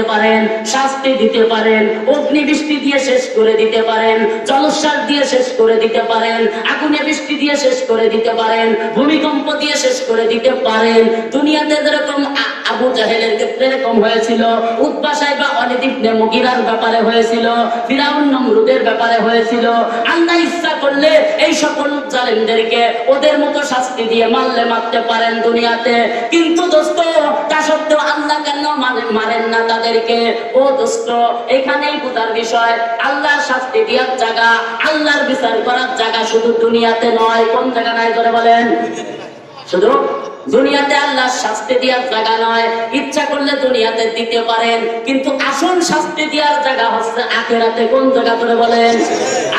দিতে পারেন, শাস্তি দিতে পারেন, অগ্নি বৃষ্টি দিয়ে শেষ করে দিতে পারেন জলস্বাস দিয়ে শেষ করে দিতে পারেন, আগুনে বৃষ্টি দিয়ে শেষ করে দিতে পারেন, ভূমিকম্প দিয়ে শেষ করে দিতে পারেন। দুনিয়াতে যেরকম আবু জাহেলের ক্ষেত্রে এরকম হয়েছিল সাহেবা অনিত ইবনে মুগিরার ব্যাপারে হয়েছিল, ফিরাউন নমরুদের ব্যাপারে হয়েছিল। আল্লাহ ইচ্ছা করলে এই সকল জালেমদেরকে ওদের মতো শাস্তি দিয়ে মারলে মারতে পারেন দুনিয়াতে। কিন্তু দোস্ত সত্ত্বেও আল্লাহ কেন মানে- মারেন না তাদেরকে? ও দুষ্ট, এখানেই বোঝার বিষয়, আল্লাহর শাস্তি দেওয়ার জায়গা, আল্লাহর বিচার করার জায়গা শুধু দুনিয়াতে নয়। কোন জায়গা নাই করে বলেন? শুধু দুনিয়াতে আল্লাহ শাস্তি দেওয়ার জায়গা নয়। ইচ্ছা করলে দুনিয়াতে দিতে পারেন, কিন্তু আসল শাস্তি দেওয়ার জায়গা হচ্ছে আখেরাতে। কোন জায়গা করে বলেন?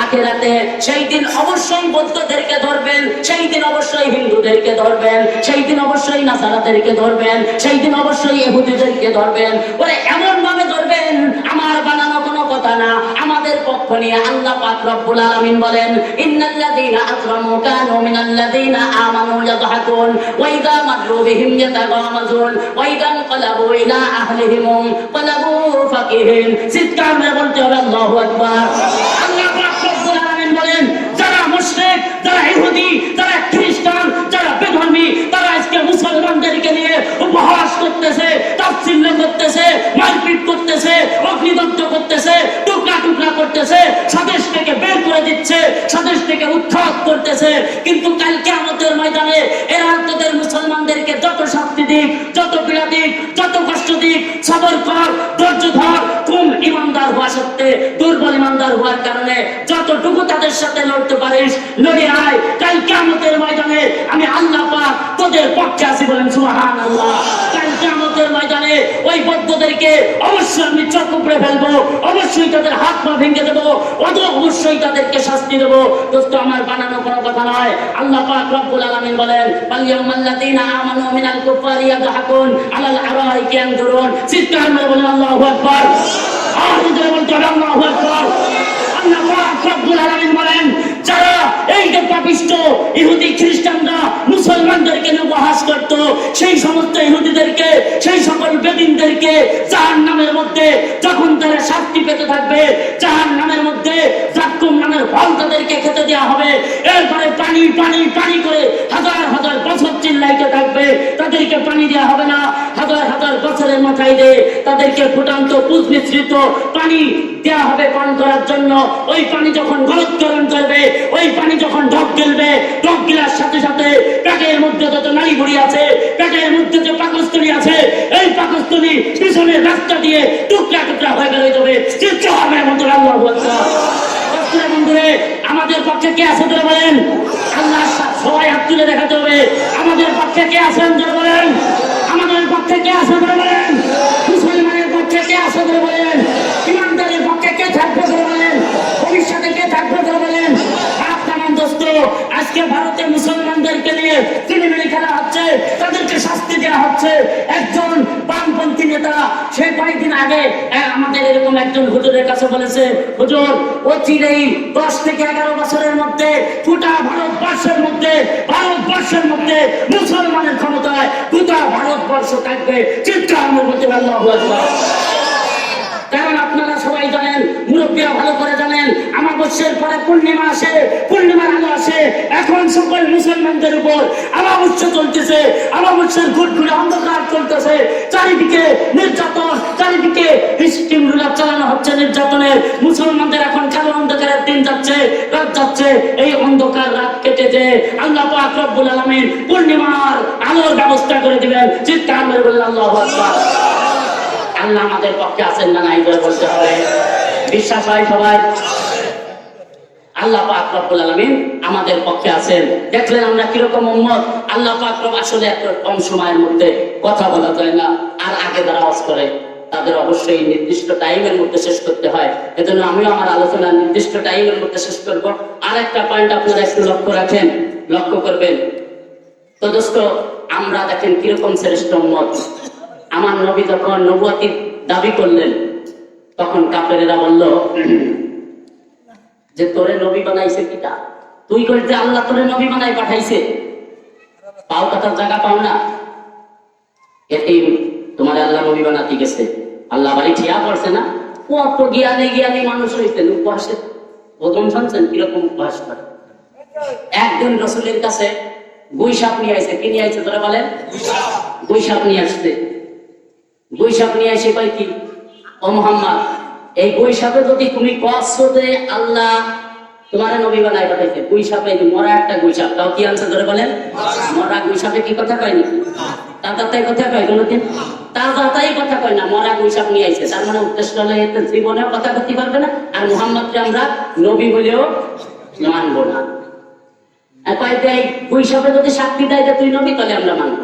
আখেরাতে। সেই দিন অবশ্যই বৌদ্ধদেরকে ধরবেন, সেই দিন অবশ্যই হিন্দুদেরকে ধরবেন, সেই দিন অবশ্যই নাসারাদেরকে ধরবেন, সেই দিন অবশ্যই ইহুদিদেরকে ধরবেন। ওরে এমন ভাবে ধরবেন, আমার বানানো কোনো কথা না। নিয়ে আল্লাহ পাক রব্বুল আলামিন বলেন, ইন্নাল্লাযীনা আজরামু কানু মিনাল্লাযীনা আমানু ইয়াদহাকুন ওয়া ইযা মাররু বিহিম ইয়াতাগামাজুন ওয়া ইযা ইনকালাবু ইলা আহলিহিম ইনকালাবু ফাকিহিন। চিৎকার মেরে বলতে হবে, আল্লাহু আকবার। আল্লাহ পাক রব্বুল আলামিন বলেন, যারা মুশরিক, যারা ইহুদি, যারা খ্রিস্টান, যারা বেধর্মী, তারা আজকে মুসলমানদেরকে নিয়ে উপহাস করতেছে। তাচ্ছিল্য করতেছে, মারপিট করতেছে, অগ্নিদগ্ধ করতেছে, টুকরা টুকরা করতেছে, স্বদেশ থেকে বের করে দিচ্ছে, স্বদেশ থেকে উৎখাত করতেছে। কিন্তু কালকে আমাদের ময়দানে এরা তোদের মুসলমানদেরকে যত শাস্তি দিক, যত পীড়া দিক, যত কষ্ট দিক, সবর কর দুর্বল ইমানদার হওয়ার কারণে যতটুকু তাদের সাথে লড়তে পারিস লড়ে আয় কালকে আমাদের ময়দানে আমি আল্লাহ পাক তোদের পক্ষে আছি বলেন সুবহান আল্লাহ কালকে আমাদের ময়দানে ওই বৌদ্ধদেরকে অবশ্যই আমি চোখ উপড়ে ফেলব, অবশ্যই তাদের হাত পা ভেঙে দেবো অত অবশ্যই তাদেরকে শাস্তি দেবো। দোস্ত, আমার বানানো কোনো কথা নয়। আল্লাহ পাক রব্বুল আলামিন বলেন ফালিয়াউমাল্লাযীনা আমানু মিনাল কুফারি ইয়াদহাকুন আলাল আরাইকি ইয়ানজুরুন। চিৎকার মেরে বলেন, আল্লাহু আকবার। এই যে সেই সমস্ত ইহুদিদেরকে, সেই সকল বেদিনদেরকে জাহান নামের মধ্যে যখন তারা শাস্তি পেতে থাকবে জাহান নামের মধ্যে জাক্কুম নামের ফল খেতে দেওয়া হবে। এরপরে পানি পানি পানি করে হাজার হাজার তাদেরকে পানি দেওয়া হবে না। হাজার হাজার বছরের মাথায় দিয়ে তাদেরকে ফুটান্ত পুষ মিশ্রিত পানি দেওয়া হবে পান করার জন্য। ওই পানি যখন গলৎকরণ করবে, ওই পানি যখন ঢক গেলবে ঢক গেলার সাথে সাথে পেটের মধ্যে যত নারী বুড়ি আছে, পেটের মধ্যে যে পাকস্থলী আছে, এই পাকস্থলী পিছনের রাস্তা দিয়ে টুকরা টুকরা হয়ে গেলে যাবে। চিৎকার হবে মন্ত্র আল্লাহ বন্ধুরে আমাদের পক্ষে কে আছে ধরে বলেন? আল্লাহ সবাই হাত তুলে দেখাতে হবে। আমাদের পক্ষে কে আছেন ধরে বলেন? আমাদের পক্ষে কে আছে বলেন? মুসলমানের পক্ষে কে আছে ধরে বলেন? ইমানদারের পক্ষে কে থাকবে ধরে বলেন? ভবিষ্যতে কে থাকবে ধরে বলেন? দোস্ত, আজকে ভারতের মুসলমানদেরকে নিয়ে তিনি খেলা হচ্ছে। তাদেরকে শাস্তি দেওয়া হচ্ছে। একজন নেতা সে কয়েকদিন আগে আমাদের এরকম একজন হুজুরের কাছে বলেছে, হুজুর ও চিরেই দশ থেকে এগারো বছরের মধ্যে, গোটা ভারতবর্ষের মধ্যে ভারতবর্ষের মধ্যে মুসলমানের ক্ষমতায় গোটা ভারতবর্ষ থাকবে। চিৎকার অনুভূতি বলতে পারলাম কারণ আপনারা সবাই জানেন মুরব্বীরা ভালো করে জানেন আমাবস্যের পরে পূর্ণিমা আসে, পূর্ণিমার আলো আসে। এখন সকল মুসলমানদের উপর আমাবস্য চলতেছে আমাবস্যের ঘুটঘুরে অন্ধকার চলতেছে। চারিদিকে নির্যাতন, চারিদিকে স্টিম রুলার চালানো হচ্ছে নির্যাতনের। মুসলমানদের এখন কালো অন্ধকারের দিন যাচ্ছে, রাত যাচ্ছে। এই অন্ধকার রাত কেটে যে আল্লাহ পাক রব্বুল আলামিন পূর্ণিমার আলোর ব্যবস্থা করে দিবেন চিৎকার মেরে বললেন, আল্লাহু আল্লাহ আমাদের পক্ষে আছেন না নাই বলতে হবে। বিশ্বাস হয় সবাই? আল্লাহ পাক রব্বুল আলামিন আমাদের পক্ষে আছেন। দেখলেন আমরা কীরকম উম্মত? আল্লাহ পাক রব আসলে এত কম সময়ের মধ্যে কথা বলা যায় না, আর আগে যারা আওয়াজ করে, তাদের অবশ্যই নির্দিষ্ট টাইমের মধ্যে শেষ করতে হয়। এজন্য আমিও আমার আলোচনা নির্দিষ্ট টাইমের মধ্যে শেষ করব। আর একটা পয়েন্ট আপনারা একটু লক্ষ্য রাখেন, লক্ষ্য করবেন। তো দোস্ত, আমরা দেখেন কীরকম শ্রেষ্ঠ উম্মত। আমার নবী যখন নবুয়াতি দাবি করলেন, তখন কাফেরেরা বলল যে তোরে নবী বানাইছে কিটা? তুই কইতে আল্লাহ তোরে নবী বানাই পাঠাইছে। পাও কাটার জায়গা পাও না। এতে তোমার আল্লাহ নবী বানাতে গেছে। আল্লাহ বাড়ি ঠিয়া পড়ছে না? কত জ্ঞানী জ্ঞানী মানুষ হইতেন উপহাসে প্রথম শুনছেন কীরকম উপহাস করে? একদিন রসুলের কাছে গুই নিয়ে আইছে। কি নিয়ে আইছে তোরা বলেন? গুই নিয়ে আসছে। গুই নিয়ে এসে কয় কি? ও মোহাম্মদ এই সাপে যদি তুমি কষ্ট যে আল্লাহ তোমার নবী বানাই পাঠাইছে গুই সাপে এই মরা একটা গুই সাপ, তাও কি আনসার ধরে বলেন? মরা গুই সাপে কি কথা কয় নাকি? তার তাই কথা কয় কোনোদিন? তার তাই কথা কয় না, মরা গুই সাপ নিয়ে আইছে। তার মানে উদ্দেশ্য হলো এতে জীবনেও কথা করতে পারবে না, আর মোহাম্মদকে আমরা নবী বলেও মানবো না। আর কয় যে এই গুই যদি সাক্ষী দেয় তুই নবী, তাহলে আমরা মানবো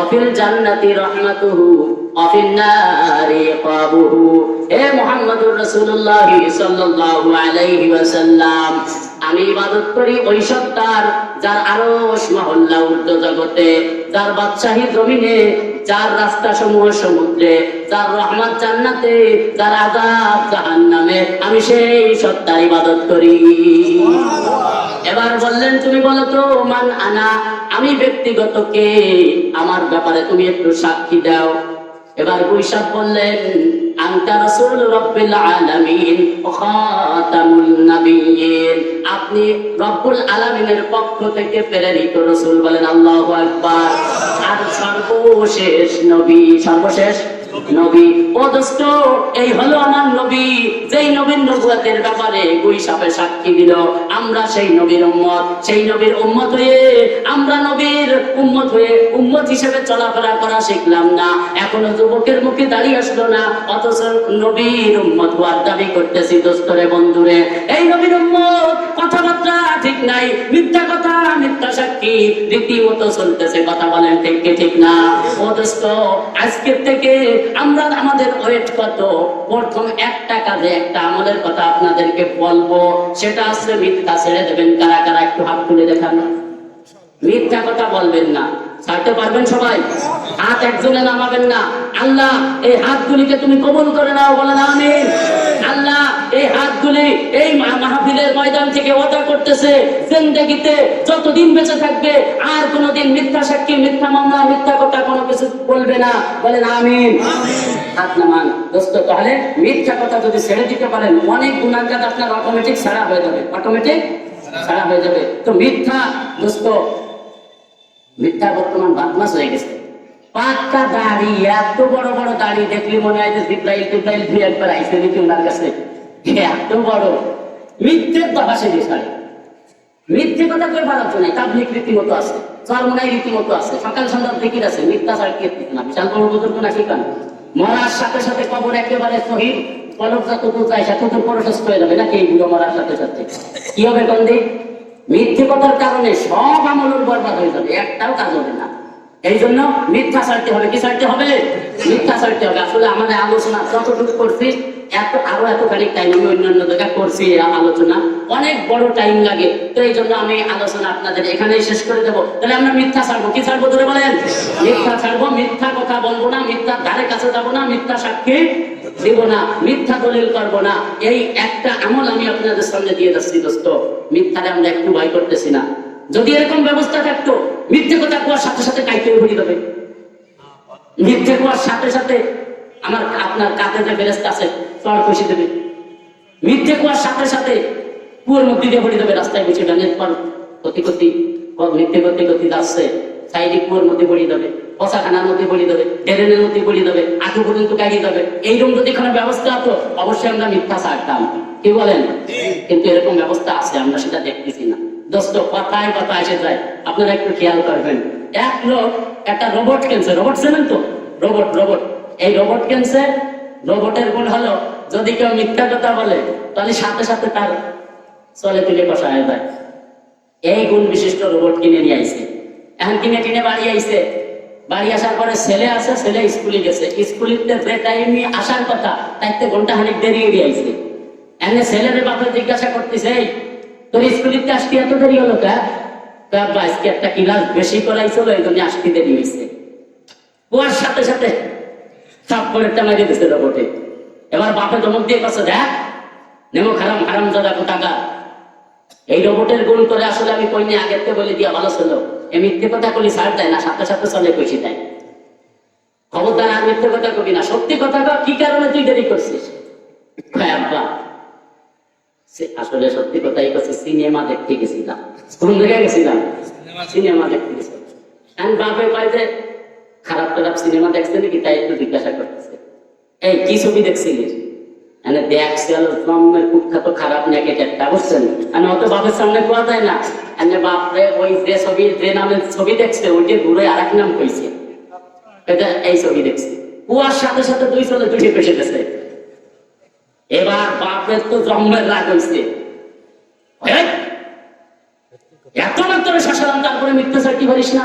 অফিল জান্নাতি রহমাতুহু, অফিল নারি ইকাবুহু হে মুহাম্মদুর রাসূলুল্লাহ সাল্লাল্লাহু আলাইহি ওয়াসাল্লাম, আমি ইবাদত করি ওই সত্তার যার আরশ মহল্লা ঊর্ধ্ব জগতে, যার বাদশাহী জমিনে, যার রাস্তা সমূহ সমুদ্রে, যার রহমত জান্নাতে, যার আযাব জাহান্নামে, আমি সেই সত্তার ইবাদত করি। এবার বললেন, তুমি বলো তো মান আনা, আমি ব্যক্তিগত কে? আমার ব্যাপারে তুমি একটু সাক্ষী দাও। এবার বৈশাখ বললেন আপনি রব্বুল আলামিনের পক্ষ থেকে প্রেরিত বলেন, আল্লাহু আর সর্বশেষ নবী, সর্বশেষ নবী। ও দোস্ত, এই হলো আমার নবী। যেই নবীর নবুয়াতের ব্যাপারে গুই সাপে সাক্ষী দিল, আমরা সেই নবীর উম্মত। সেই নবীর উম্মত হয়ে আমরা নবীর উম্মত হয়ে উম্মত হিসেবে চলাফেরা করা শিখলাম না। এখনও যুবকের মুখে দাঁড়িয়ে আসলো না, অথচ নবীর উম্মত হওয়ার দাবি করতেছি দোস্তরে বন্ধুরে। এই নবীর উম্মত, কথাবার্তা ঠিক নাই। মিথ্যা কথা, মিথ্যা সাক্ষী, রীতিমতো চলতেছে কথা বলেন ঠিক ঠিক না। ও দোস্ত, আজকের থেকে আমরা আমাদের ওয়েট কত? প্রথম একটা কাজে একটা আমলের কথা আপনাদেরকে বলব। সেটা আসলে মিথ্যা ছেড়ে দেবেন কারা কারা, একটু হাত তুলে দেখান। মিথ্যা কথা বলবেন না। ছাড়তে পারবেন সবাই? হাত একজনে নামাবেন না। আল্লাহ, এই হাতগুলিকে তুমি কবুল করে নাও, বলেন আমিন। আল্লাহ এই হাতগুলি এই মাহফিলের ময়দান থেকে ওয়াদা করতেছে জিন্দেগিতে যতদিন বেঁচে থাকবে আর কোনোদিন মিথ্যা সাক্ষী মিথ্যা মামলা মিথ্যা কথা কোনো কিছু বলবে না। বলেন আমিন। হাত নামান। দোস্ত তাহলে মিথ্যা কথা যদি ছেড়ে দিতে পারেন অনেক গুণাগাত আপনার অটোমেটিক ছাড়া হয়ে যাবে। অটোমেটিক ছাড়া হয়ে যাবে। তো মিথ্যা দোস্ত মিথ্যা বর্তমান বাদমাস হয়ে গেছে। পাক্কা দাড়ি এত বড় বড় দাড়ি দেখলি মনে হয় যে জিব্রাইল টিব্রাইল দুই একবার আইসে নাকি ওনার কাছে। এত বড় তো হাসে মিথ্যে কথা নাই রীতিমতো আছে রীতিমতো আছে, সকাল আছে না বিশাল বড় বুজুর্গ নাকি কান? মরার সাথে সাথে কবর একেবারে শহীদ কলম যতদূর যায় প্রশস্ত হয়ে যাবে নাকি মরার সাথে সাথে? কি হবে মিথ্যে কথার কারণে সব আমলের বরবাদ হয়ে যাবে, একটাও কাজ হবে না। এই জন্য মিথ্যা ছাড়তে হবে, কি ছাড়তে হবে? মিথ্যা ছাড়তে হবে। আসলে আমাদের আলোচনা যতটুকু করছি এত আরও এত খানিক টাইম আমি অন্যান্য জায়গায় করছি আলোচনা। অনেক বড় টাইম লাগে। তো এই জন্য আমি আলোচনা আপনাদের এখানেই শেষ করে দেবো। তাহলে আমরা মিথ্যা ছাড়বো। কি ছাড়বো ধরে বলেন? মিথ্যা ছাড়বো, মিথ্যা কথা বলব না, মিথ্যা ধারে কাছে যাব না, মিথ্যা সাক্ষী দিব না, মিথ্যা দলিল করব না। এই একটা আমল আমি আপনাদের সামনে দিয়ে যাচ্ছি দোস্ত। মিথ্যারে আমরা একটু ভয় করতেছি না। যদি এরকম ব্যবস্থা থাকতো, মিথ্যে কথা কুয়ার সাথে সাথে কাইতে ভরি দেবে? মিথ্যে কুয়ার সাথে সাথে আমার আপনার কাঁধে যে বেরেস্তা আছে কষি দেবে। মিথ্যে কুয়ার সাথে সাথে মধ্যে দিয়ে ভরি দেবে রাস্তায় বসে ডানের মিথ্যে সাইডে মধ্যে মধ্যে মধ্যে পর্যন্ত গাড়িয়ে এইরকম যদি ব্যবস্থা অবশ্যই আমরা মিথ্যা ছাড়তাম কি বলেন? কিন্তু এরকম ব্যবস্থা আছে, আমরা সেটা দেখতেছি না। দোস্ত, কথায় কথা এসে যায়। আপনারা একটু খেয়াল করবেন। এক লোক একটা রোবট কিনছে। রোবট চেনেন তো? Robot robot. এই রোবট কিনছে রোবটের গুণ হলো। যদি কেউ মিথ্যা কথা বলে তাহলে সাথে সাথে তার চলে তুলে বসা হয়ে যায় এই গুণ বিশিষ্ট রোবট কিনে নিয়ে আইছে। এখন কিনে টিনে বাড়ি আইছে। বাড়ি আসার পরে ছেলে আছে ছেলে স্কুলে গেছে। স্কুলিতে যে টাইমে আসার কথা তাইতে ঘণ্টা খানিক দেরি হয়ে আইছে। এনে ছেলের বাপে জিজ্ঞাসা করতেছে "এই, তোর স্কুলিতে আসতে এত দেরি হলো কা? আজকে একটা ক্লাস বেশি করাইছিল এই জন্য আসতে দেরি হয়েছে সাথে সাথে সাপ করে মারি দিচ্ছে রোবটে। এবার বাপে ধমক দিয়ে কাছে দেখ নেমো খারাম হারাম দাদা টাকা এই রোবটের গুণ করে আসলে আমি কইনি আগের থেকে বলে দিয়া ভালো ছিল। এই মিথ্যে কথা কলি সার দেয় না সাথে সাথে চলে কইছি দেয় খবরদার আর মিথ্যে কথা কবি না। সত্যি কথা কও, কি কারণে তুই দেরি করছিস? সে আসলে সত্যি কথাই করছে সিনেমা দেখতে গেছিলাম। কোন জায়গায় গেছিলাম। সিনেমা দেখতে গেছিলাম। বাপে কয় যে খারাপ খারাপ সিনেমা দেখছে নাকি তাই একটু জিজ্ঞাসা করতেছে। এই, কি ছবি দেখছিলিস মানে দেখছিল জন্মের কুখ্যাত খারাপ নেগেটিভটা বুঝছেন? মানে অত বাপের সামনে কোয়া যায় না। মানে বাপরে, ওই যে ছবি, যে নামের ছবি দেখছে, ওইটা ঘুরে আর এক নাম কইছে। এটা এই ছবি দেখছি। কুয়ার সাথে সাথে দুই চলে দুটি পেশে গেছে। এবার বাপের তো জন্মের রাগ হয়েছে এত মাত্র শাসালাম তারপরে মিথ্যে চাকরি পারিস না?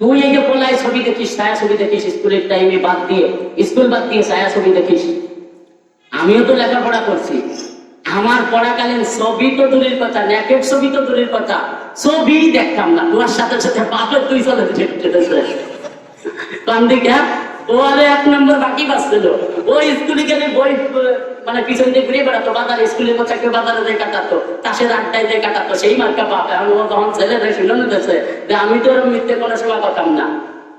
তুই এই যে পোলায় ছবি দেখিস, ছায়া ছবি দেখিস, স্কুলের টাইমে বাদ দিয়ে, স্কুল বাদ দিয়ে ছায়া ছবি দেখিস। আমিও তো লেখাপড়া করছি। আমার পড়াকালীন ছবি তো দূরের কথা ন্যাকেট ছবি তো দূরের কথা। ছবি দেখতাম না, তোমার সাথে সাথে বাপের তুই চলে কান দিকে ওয়ালে এক নম্বর বাকি বাঁচছিল। ওই স্কুলে গেলে বই মানে পিছন দিয়ে ঘুরে বেড়াতো, বাজার স্কুলের কথা কেউ বাজারে দিয়ে কাটাতো তাসের আড্ডায় দিয়ে কাটাতো, সেই মার্কা বাপ। এখন তখন ছেলেদের শুনে নিতেছে যে আমি তো এরকম মিথ্যে কোনো সেবা করতাম না।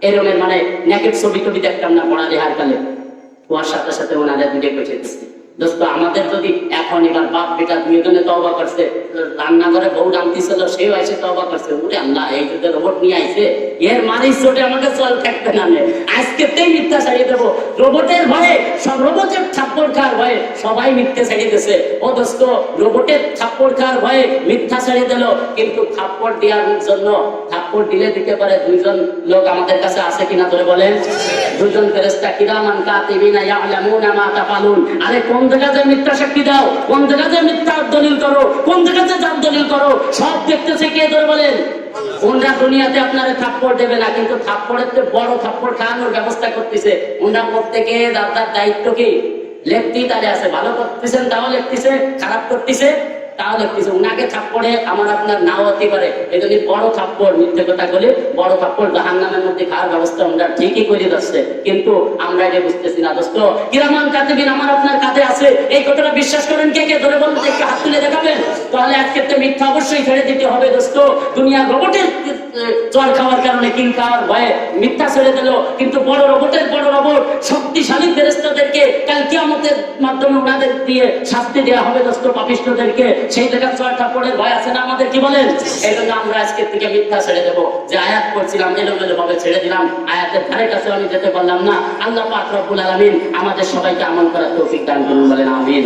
এরকমের মানে নেকের ছবি টবি দেখতাম না পড়া রেহার কালে। ওর সাথে সাথে ওনারা দুটো বেঁচে দিচ্ছে আমাদের যদি এখন এবার বাপ বেটা দুজনে তবা করছে রান্নাঘরে বউ রান্তিছিল সেও এসে তবা করছে। ওরে আল্লাহ, এই যদি রোবট নিয়ে আইছে, এর মারি চোটে আমাকে চল থাকতে নামে আজকে তেই মিথ্যা ছাড়িয়ে দেবো। রোবটের ভয়ে, সব রোবটের থাপ্পড় খাওয়ার ভয়ে সবাই মিথ্যে ছাড়িয়ে দিছে। ও দোস্ত, রোবটের থাপ্পড় খাওয়ার ভয়ে মিথ্যা ছাড়িয়ে দিল, কিন্তু থাপ্পড় দেওয়ার জন্য থাপ্পড় দিলে দিতে পারে, দুইজন লোক আমাদের কাছে আছে কিনা ধরে বলেন। দুজন ফেরেস্তা কিরামান কাতিবিনা ইয়ালামুনা মা তাফালুন। আরে, কোন জায়গাতে মিথ্যা সাক্ষী দাও? কোন জায়গাতে মিথ্যা দলিল করো? কোন জায়গাতে জাল দলিল করো? সব দেখতেছে কে ধরে বলেন? ওনরা দুনিয়াতে আপনারা থাপ্পড় দেবে না, কিন্তু থাপ্পড়ের তো বড় থাপ্পড় খাওয়ানোর ব্যবস্থা করতেছে। ওনরা প্রত্যেকে দাদার দায়িত্ব কি? লেখতেই তারে আছে। ভালো করতেছেন, তাও লিখতেছে, খারাপ করতেছে। তাও কিছু উনাকে থাপ্পড়ে আমার আপনার নাও হতে পারে। এই জন্য বড় থাপ্পড়, মিথ্যে কথা বলে বড় থাপ্পড় জাহান নামের মধ্যে খাওয়ার ব্যবস্থা আমরা ঠিকই করে যাচ্ছে। কিন্তু আমরা এটা বুঝতেছি না। দোস্ত, কিরামান কাতিবিন আমার আপনার কাছে আছে। এই কথাটা বিশ্বাস করেন কে কে? ধরে বলতে একটু হাত তুলে দেখাবেন? তাহলে আজকে মিথ্যা অবশ্যই ছেড়ে দিতে হবে দোস্ত। দুনিয়া রোবটের জল খাওয়ার কারণে কিং খাওয়ার ভয়ে মিথ্যা ছেড়ে দিল কিন্তু বড় রোবটের বড় রোবট শক্তিশালী ফেরেস্তাদেরকে কাল কিয়ামতের মাধ্যমে ওনাদের দিয়ে শাস্তি দেওয়া হবে দোস্ত পাপিষ্টদেরকে। সেই জায়গায় ছয় থাপ্পড়ের ভয় আছে না আমাদের, কি বলেন? এই জন্য আমরা আজকের থেকে মিথ্যা ছেড়ে দেবো। যে আয়াত করছিলাম এলোমেলো ভাবে ছেড়ে দিলাম। আয়াতের ধারে কাছে আমি যেতে পারলাম না। আল্লাহ পাক রব্বুল আলামিন আমাদের সবাইকে আমল করার তৌফিক দান করুন বলেন, আমিন।